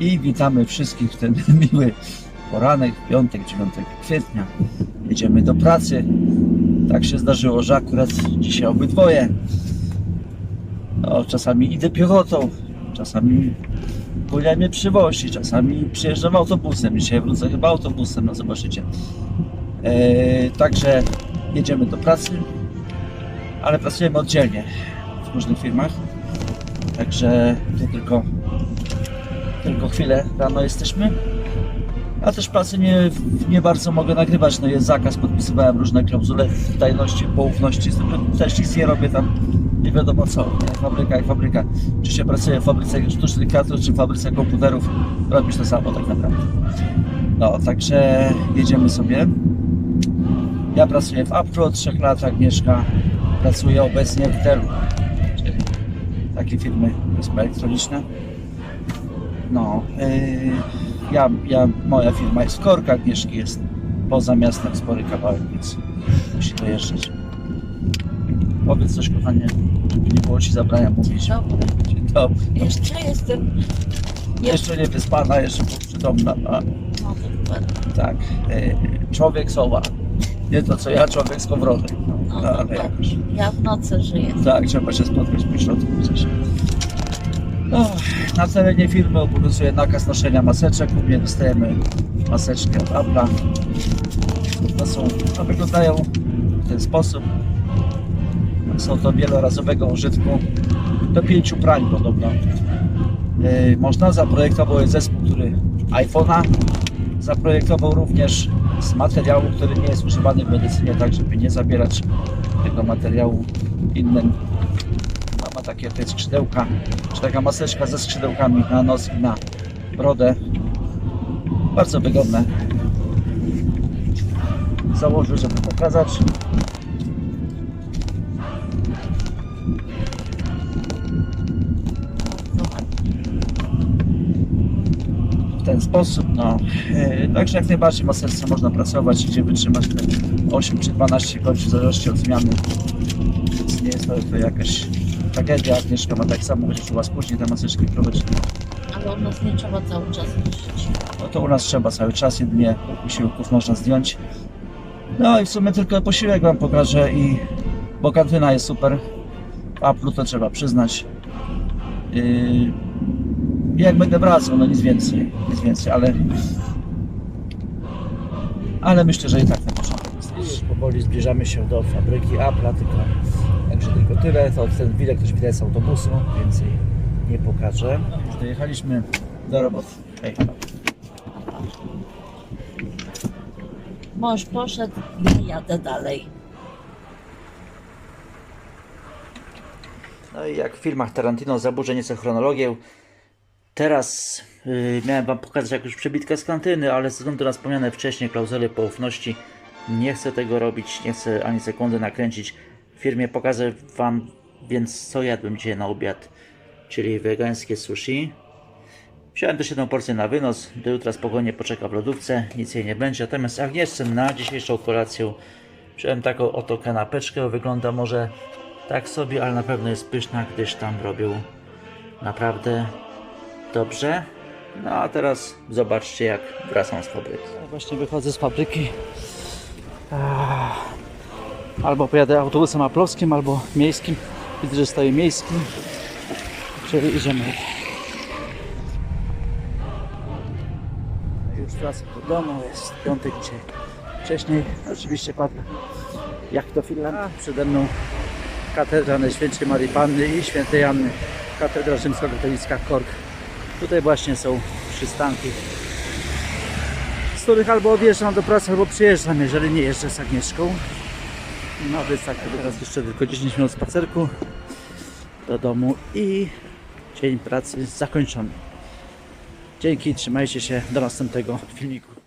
I witamy wszystkich w ten miły poranek, piątek, 9 kwietnia. Jedziemy do pracy. Tak się zdarzyło, że akurat dzisiaj obydwoje. No, czasami idę piechotą, czasami Kulia mnie przywozi, czasami przyjeżdżam autobusem. Dzisiaj wrócę chyba autobusem, no zobaczycie. Eee, także jedziemy do pracy, ale pracujemy oddzielnie w różnych firmach. Także to tylko, tylko chwilę rano jesteśmy. A też pracy nie, nie bardzo mogę nagrywać, no jest zakaz, podpisywałem różne klauzule tajności, poufności, też nic nie robię tam, nie wiadomo co, jak fabryka, jak fabryka. Czy się pracuje w fabryce sztucznych kwiatów, czy w fabryce komputerów, robisz to samo tak naprawdę. No, także jedziemy sobie. Ja pracuję w Apple od 3 lat, Agnieszka pracuje obecnie w Dellu, czyli takie firmy elektroniczne. No, yy, ja, ja, moja firma jest w Korkach, Agnieszki jest poza miastem spory kawałek, więc musi dojeżdżać. Powiedz coś kochanie, żeby nie było Ci zabrania mówić. Dobry. Dzień dobry. Jeszcze jestem. Jeszcze nie wyspana, jeszcze przytomna. A, No, dokładnie. tak, yy, człowiek soła. Nie to co ja, człowiek z kowrotek. No, No, no, ale dokładnie. jakoś. Ja w nocy żyję. Tak, trzeba się spotkać po środku gdzieś. No, na terenie firmy obowiązuje nakaz noszenia maseczek. U mnie dostajemy maseczki od Apple'a. To są, to wyglądają w ten sposób. Są to wielorazowego użytku. Do pięciu prań podobno. Yy, można, zaprojektował zespół, który iPhone'a zaprojektował również z materiału, który nie jest używany w medycynie, tak żeby nie zabierać tego materiału innym. Ma, takie te skrzydełka, czy taka maseczka ze skrzydełkami na nos i na brodę. Bardzo wygodne. Założę, żeby pokazać. w ten sposób. No. E, Także jak najbardziej maserce można pracować, gdzie wytrzymać te 8 czy 12 godzin w zależności od zmiany. Nie jest to jakaś tragedia. Agnieszka ma tak samo, będzie czuła spóźnić te maseczki prowadzić. Ale u nas nie trzeba cały czas nosić. No to u nas trzeba cały czas, jedynie posiłków można zdjąć. No i w sumie tylko posiłek Wam pokażę i bo kantyna jest super. W Apple'u to trzeba przyznać. Yy, jak będę wracał, no nic więcej, nic więcej, ale ale myślę, że i tak na wystarczy. Powoli zbliżamy się do fabryki Apple'a, tylko, także tylko tyle. To ten widok też widać z autobusu, więcej nie pokażę. Już dojechaliśmy do roboty. Hej. Mąż poszedł, ja jadę dalej. No i jak w filmach Tarantino zaburzę nieco chronologię. Teraz yy, miałem Wam pokazać jakąś przebitkę z kantyny, ale ze względu na wspomniane wcześniej klauzule poufności nie chcę tego robić, nie chcę ani sekundy nakręcić. Firmie pokażę Wam więc co jadłem dzisiaj na obiad, czyli wegańskie sushi. Wziąłem też jedną porcję na wynos, do jutra spokojnie poczeka w lodówce, nic jej nie będzie. Natomiast Agnieszce na dzisiejszą kolację wziąłem taką oto kanapeczkę, wygląda może tak sobie, ale na pewno jest pyszna, gdyż tam robią naprawdę dobrze. No a teraz zobaczcie jak wracam z fabryki. Właśnie wychodzę z fabryki. Albo pojadę autobusem aplowskim, albo miejskim. Widzę, że stoję miejskim. Czyli idziemy. Już wracam do domu, jest piątek dzisiaj. Wcześniej oczywiście padł jak to Finland. Przede mną katedra Najświętszej Marii Panny i Świętej Anny. Katedra Rzymskokatolicka Kork. Tutaj właśnie są przystanki, z których albo odjeżdżam do pracy, albo przyjeżdżam, jeżeli nie jeżdżę z Agnieszką. Więc tak, teraz jeszcze tylko 10 minut spacerku do domu i dzień pracy zakończony. Dzięki, trzymajcie się, do następnego filmiku.